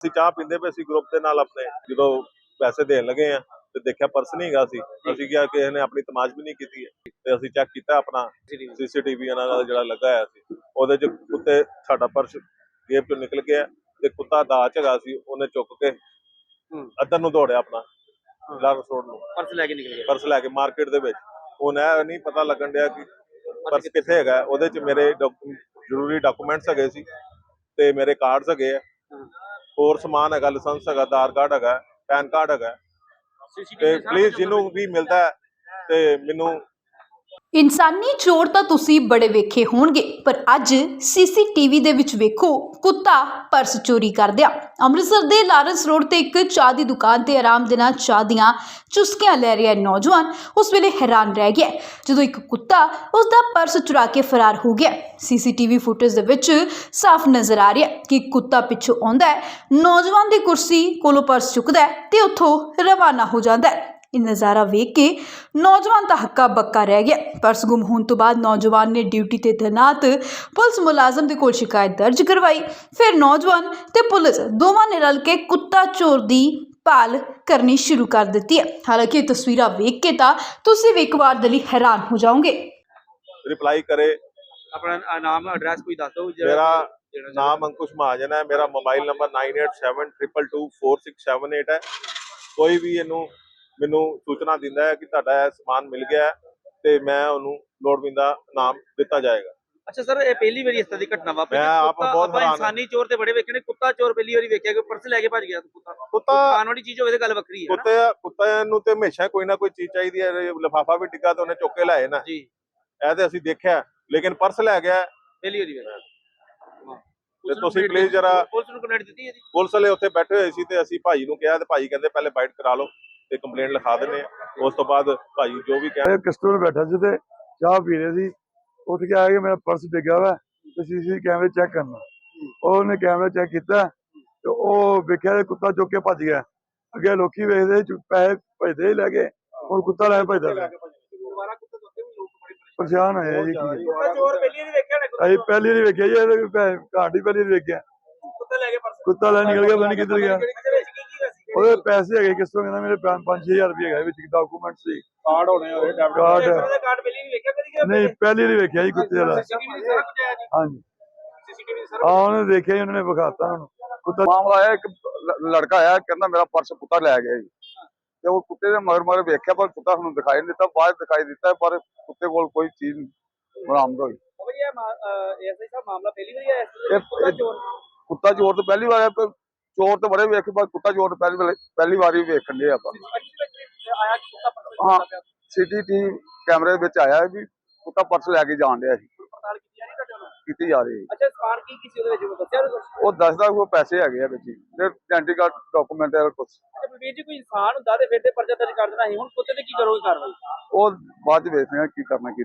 ਅਸੀਂ ਚਾਹ ਪੀਂਦੇ ਪਏ ਸੀ ਗਰੁੱਪ ਦੇ ਨਾਲ ਆਪਣੇ ਜਦੋਂ ਪੈਸੇ ਦੇਣ ਲੱਗੇ ਆ ਤੇ ਦੇਖਿਆ ਪਰਸ ਨਹੀਂ ਹੈਗਾ ਸੀ। ਅਸੀਂ ਕਿਹਾ ਕਿ ਇਹਨੇ ਆਪਣੀ ਤਮਾਸ਼ ਵੀ ਨਹੀਂ ਕੀਤੀ ਹੈ। ਤੇ ਅਸੀਂ ਚੈੱਕ ਕੀਤਾ ਆਪਣਾ ਸੀਸੀਟੀਵੀ ਇਹਨਾਂ ਦਾ ਜਿਹੜਾ ਲੱਗਾ ਹੋਇਆ ਸੀ। ਉਹਦੇ ਚ ਕੁੱਤੇ ਸਾਡਾ ਪਰਸ ਜੇਬ ਚੋਂ ਨਿਕਲ ਗਿਆ ਤੇ ਕੁੱਤਾ ਦਾਚ ਹੈਗਾ ਸੀ ਉਹਨੇ ਚੁੱਕ ਕੇ। ਅੱਧਰ ਨੂੰ ਦੌੜਿਆ ਆਪਣਾ ਲਾਰਸ ਰੋਡ ਨੂੰ। ਪਰਸ ਲੈ ਕੇ ਨਿਕਲ ਗਏ ਪਰਸ ਲੈ ਕੇ ਮਾਰਕੀਟ ਦੇ ਵਿੱਚ। ਹੁਣ ਇਹ ਨਹੀਂ ਪਤਾ ਲੱਗਣ ਡਿਆ ਕਿ ਪਰਸ ਕਿੱਥੇ ਹੈਗਾ। ਉਹਦੇ ਚ ਮੇਰੇ ਜ਼ਰੂਰੀ ਡਾਕੂਮੈਂਟਸ ਹੈਗੇ ਸੀ ਤੇ ਮੇਰੇ ਕਾਰਡਸ ਹੈਗੇ ਆ। ਹੋਰ ਸਮਾਨ ਹੈਗਾ ਲਾਇਸੈਂਸ ਹੈਗਾ ਆਧਾਰ ਕਾਰਡ ਹੈਗਾ ਪੈਨ ਕਾਰਡ ਹੈਗਾ। ਤੇ ਪਲੀਜ਼ ਜਿਹਨੂੰ ਵੀ ਮਿਲਦਾ ਤੇ ਮੈਨੂੰ ਇਨਸਾਨੀ ਚੋਰ ਤਾਂ ਤੁਸੀਂ ਬੜੇ ਵੇਖੇ ਹੋਣਗੇ, ਪਰ ਅੱਜ ਸੀਸੀਟੀਵੀ ਦੇ ਵਿੱਚ ਵੇਖੋ, ਕੁੱਤਾ ਪਰਸ ਚੋਰੀ ਕਰਦਿਆ ਅੰਮ੍ਰਿਤਸਰ ਦੇ ਲਾਰੈਂਸ ਰੋਡ ਤੇ ਇੱਕ ਚਾਹ ਦੀ ਦੁਕਾਨ ਤੇ ਆਰਾਮ ਦੇ ਨਾਲ ਚਾਹ ਦੀਆਂ ਚੁਸਕੀਆਂ ਲੈ ਰਿਹਾ ਨੌਜਵਾਨ, ਉਸ ਵੇਲੇ ਹੈਰਾਨ ਰਹਿ ਗਿਆ। ਜਦੋਂ ਇੱਕ ਕੁੱਤਾ ਉਸ ਦਾ ਪਰਸ ਚੁਰਾ ਕੇ ਫਰਾਰ ਹੋ ਗਿਆ, ਸੀਸੀਟੀਵੀ ਫੁਟੇਜ ਦੇ ਵਿੱਚ ਸਾਫ਼ ਨਜ਼ਰ ਆ ਰਿਹਾ ਕਿ ਕੁੱਤਾ ਪਿੱਛੋਂ ਆਉਂਦਾ ਹੈ, ਨੌਜਵਾਨ ਦੀ ਕੁਰਸੀ ਕੋਲੋਂ ਪਰਸ ਚੁੱਕਦਾ ਹੈ ਤੇ ਉੱਥੋਂ ਰਵਾਨਾ ਹੋ ਜਾਂਦਾ ਹੈ। ਇਹ ਨਜ਼ਾਰਾ ਵੇਖ ਕੇ ਨੌਜਵਾਨ ਤਾਂ ਹੱਕਾ ਬੱਕਾ ਰਹਿ ਗਿਆ। ਪਰਸ ਗੁੰਮ ਹੋਣ ਤੋਂ ਬਾਅਦ ਨੌਜਵਾਨ ਨੇ ਡਿਊਟੀ ਤੇ ਤੈਨਾਤ ਪੁਲਿਸ ਮੁਲਾਜ਼ਮ ਦੇ ਕੋਲ ਸ਼ਿਕਾਇਤ ਦਰਜ ਕਰਵਾਈ। ਫਿਰ ਨੌਜਵਾਨ ਤੇ ਪੁਲਿਸ ਦੋਵਾਂ ਨੇ ਰਲ ਕੇ ਕੁੱਤਾ ਚੋਰ ਦੀ ਭਾਲ ਕਰਨੀ ਸ਼ੁਰੂ ਕਰ ਦਿੱਤੀ ਹੈ। ਹਾਲਾਂਕਿ ਇਹ ਤਸਵੀਰਾਂ ਵੇਖ ਕੇ ਤਾਂ ਤੁਸੀਂ ਵੀ ਇੱਕ ਵਾਰ ਦੇ ਲਈ ਹੈਰਾਨ ਹੋ ਜਾਓਗੇ। ਰਿਪਲਾਈ ਕਰੇ। ਆਪਣਾ ਨਾਮ ਐਡਰੈਸ ਕੋਈ ਦੱਸ ਦਿਓ ਮੇਰਾ ਨਾਮ ਅੰਕੁਸ਼ ਮਹਾਜਨ ਹੈ। ਮੇਰਾ ਮੋਬਾਈਲ ਨੰਬਰ 9872224678 ਹੈ। ਕੋਈ ਵੀ ਇਹਨੂੰ ਮੈਨੂੰ ਸੂਚਨਾ ਦਿੰਦਾ ਹੈ ਕਿ ਤੁਹਾਡਾ ਇਹ ਸਮਾਨ ਮਿਲ ਗਿਆ ਹੈ ਤੇ ਮੈਂ ਉਹਨੂੰ ਲੋੜਵਿੰਦਾ ਨਾਮ ਦਿੱਤਾ ਜਾਏਗਾ। ਅੱਛਾ ਸਰ ਇਹ ਪਹਿਲੀ ਵਾਰੀ ਇਸ ਤਰ੍ਹਾਂ ਦੀ ਘਟਨਾ ਵਾਪਰੀ ਮੈਂ ਆਪ ਕੁੱਤਾ- ਬਹੁਤ ਆਪਾਂ ਹੈਰਾਨ ਹਾਂ। ਇਨਸਾਨੀ ਚੋਰ ਤੇ ਬੜੇ ਵੇਖੇ ਨੇ। ਕੁੱਤਾ ਚੋਰ ਪਹਿਲੀ ਵਾਰੀ ਵੇਖਿਆ ਕਿ ਪਰਸ ਲੈ ਕੇ ਭੱਜ ਗਿਆ ਕੁੱਤਾ। ਕੁੱਤਾ ਖਾਣ ਵਾਲੀ ਚੀਜ਼ ਹੋਵੇ ਤੇ ਗੱਲ ਵੱਖਰੀ ਹੈ ਨਾ? ਕੁੱਤੇ ਕੁੱਤੇ ਨੂੰ ਤੇ ਹਮੇਸ਼ਾ ਕੋਈ ਨਾ ਕੋਈ ਚੀਜ਼ ਚਾਹੀਦੀ ਹੈ। ਲਿਫਾਫਾ ਵੀ ਡਿੱਗਾ ਤੇ ਉਹਨੇ ਚੁੱਕ ਕੇ ਲਾਏ ਨਾ। ਜੀ। ਇਹ ਤੇ ਅਸੀਂ ਦੇਖਿਆ। ਲੇਕਿਨ ਪਰਸ ਲੈ ਗਿਆ। ਪਹਿਲੀ ਵਾਰੀ ਵੇਖਿਆ। ਤੇ ਤੁਸੀਂ ਪਲੀਜ਼ ਜਰਾ ਪੁਲਿਸ ਨੂੰ ਕੰਪਲੇਂਟ ਦਿੱਤੀ ਹੈ ਜੀ। ਪੁਲਿਸ ਵਾਲੇ ਉੱਥੇ ਬੈਠੇ ਹੋਏ ਸੀ ਤੇ ਅਸੀਂ ਭਾਈ ਨੂੰ ਕਿਹਾ ਤੇ ਭਾਈ ਕਹਿੰਦੇ ਪਹਿਲੇ ਬਾਈਟ ਕਰਾ ਲਓ। ਤੇ ਕੰਪਲੇਂਟ ਲਿਖਾ ਦਿੰਦੇ ਆ। ਉਸ ਤੋਂ ਬਾਅਦ ਭਾਈ ਜੋ ਵੀ ਇਹ ਕਸਟਮਰ ਬੈਠਾ ਸੀ ਤੇ ਚਾਹ ਪੀ ਰਹੇ ਸੀ। ਉੱਠ ਕੇ ਆ ਕੇ ਮੇਰਾ ਪਰਸ ਡਿੱਗਾ ਵਾ ਤੇ ਸੀਸੀ ਕੈਮਰੇ ਚੈੱਕ ਕਰਨਾ। ਉਹਨੇ ਕੈਮਰਾ ਚੈੱਕ ਕੀਤਾ ਤੇ ਉਹ ਵੇਖਿਆ ਤੇ ਕੁੱਤਾ ਚੁੱਕ ਕੇ ਭੱਜ ਗਿਆ। ਅੱਗੇ ਲੋਕੀ ਵੇਖਦੇ ਪੈਸੇ ਭਜਦੇ ਹੀ ਲੈ ਗਏ ਹੁਣ ਕੁੱਤਾ ਲੈ ਭਜਦਾ ਬੜੇ ਪਰੇਸ਼ਾਨ ਹੋਏ ਜੀ। ਕੀ ਕੁੱਤਾ ਚੋਰ ਪਹਿਲੀ ਵਾਰੀ ਵੇਖਿਆ ਨਾ ਅਸੀਂ ਪਹਿਲੀ ਵਾਰੀ ਵੇਖਿਆ ਜੀ ਇਹ ਘਾਟ ਹੀ ਪਹਿਲੀ ਵਾਰੀ ਵੇਖਿਆ। ਕੁੱਤਾ ਲੈ ਕੇ ਪਰਸ ਕੁੱਤਾ ਲੈ ਨਿਕਲ ਗਿਆ ਪਤਾ ਨਹੀਂ ਕਿੱਧਰ ਗਿਆ। ਕੀ ਕੀ ਉਹਦੇ ਪੈਸੇ ਹੈਗੇ ਕਿਸ ਤੋਂ ਕਹਿੰਦਾ ਮੇਰੇ 5-6000 ਰੁਪਏ ਹੈਗਾ ਵਿੱਚ ਡਾਕੂਮੈਂਟ ਸੀ। ਕਾਰਡ ਹੋਣੇ ਉਹਦੇ ਕਾਰਡ। ਉਹਦਾ ਕਾਰਡ ਪਹਿਲੀ ਵਾਰੀ ਵੇਖਿਆ ਕਦੀ ਨਹੀਂ ਪਹਿਲੀ ਵਾਰੀ ਵੇਖਿਆ ਜੀ ਕੁੱਤੇ ਸੀਸੀਟੀਵੀ ਸਾਰਾ ਜੀ? ਹਾਂਜੀ। ਸੀਸੀਟੀਵੀ ਆ ਉਹਨੇ ਦੇਖਿਆ ਜੀ ਉਹਨਾਂ ਨੇ ਵਿਖਾਤਾ ਉਹਨੂੰ। ਕੁੱਤਾ ਮਾਮਲਾ ਆਇਆ ਇੱਕ ਲੜਕਾ ਆਇਆ ਕਹਿੰਦਾ ਮੇਰਾ ਪਰਸ ਕੁੱਤਾ ਲੈ ਗਿਆ ਜੀ। ਤੇ ਉਹ ਕੁੱਤੇ ਦੇ ਮਗਰ ਮਗਰ ਵੇਖਿਆ ਪਰ ਕੁੱਤਾ ਸਾਨੂੰ ਦਿਖਾਈ ਨਹੀਂ ਦਿੱਤਾ ਬਾਅਦ ਦਿਖਾਈ ਦਿੱਤਾ ਪਰ ਕੁੱਤੇ ਕੋਲ ਕੋਈ ਚੀਜ਼ ਬਰਾਮਦ ਹੋਈ। ਭਈਆ ਐਸਾ ਹੀ ਸਭ ਮਾਮਲਾ ਪਹਿਲੀ ਵਾਰੀ ਆਇਆ ਇਹ- ਕੁੱਤਾ ਚੋਰ? ਕੁੱਤਾ ਚੋਰ ਤੋਂ ਪਹਿਲੀ ਵਾਰ ਆਇਆ ਪਰ ਚੋਰ ਤਾਂ ਬੜੇ ਵੇਖੇ ਪਰ ਕੁੱਤਾ ਚੋਰ ਪਹਿਲੀ ਵਾਰ ਪਹਿਲੀ ਵਾਰੀ ਵੇਖਣ ਦੇ ਆਪਾਂ। ਹਾਂ। ਸੀਸੀਟੀਵੀ ਕੈਮਰੇ ਵਿੱਚ ਆਇਆ ਵੀ ਕੁੱਤਾ ਪਰਸ ਲੈ ਕੇ ਜਾਣ ਡਿਆ ਸੀ। ਕੀਤੀ ਜਾ ਰਹੀ ਵੱਲੋਂ? ਰਹੀ ਅੱਛਾ ਸਮਾਨ ਕੀ ਉਹਦੇ ਵਿੱਚ ਉਹ ਦੱਸਿਆ ਦੱਸਦਾ ਉਹ ਪੈਸੇ ਹੈਗੇ ਆ ਵਿੱਚ ਤੇ ਆਇਡੈਂਟੀ ਕਾਰਡ ਡਾਕੂਮੈਂਟ ਹੈ ਕੁਛ। ਅੱਛਾ ਬਲਬੀਰ ਜੀ ਕੋਈ ਇਨਸਾਨ ਹੁੰਦਾ ਤੇ ਫਿਰ ਤੇ ਪਰਚਾ ਦਰਜ ਕਰ ਦੇਣਾ ਸੀ। ਹੁਣ ਕੁੱਤੇ ਤੇ ਕੀ ਕਰੋਗੇ ਕਾਰਵਾਈ? ਉਹ ਬਾਅਦ ਚ ਵੇਖਦੇ ਆ ਕੀ ਕਰਨਾ ਕੀ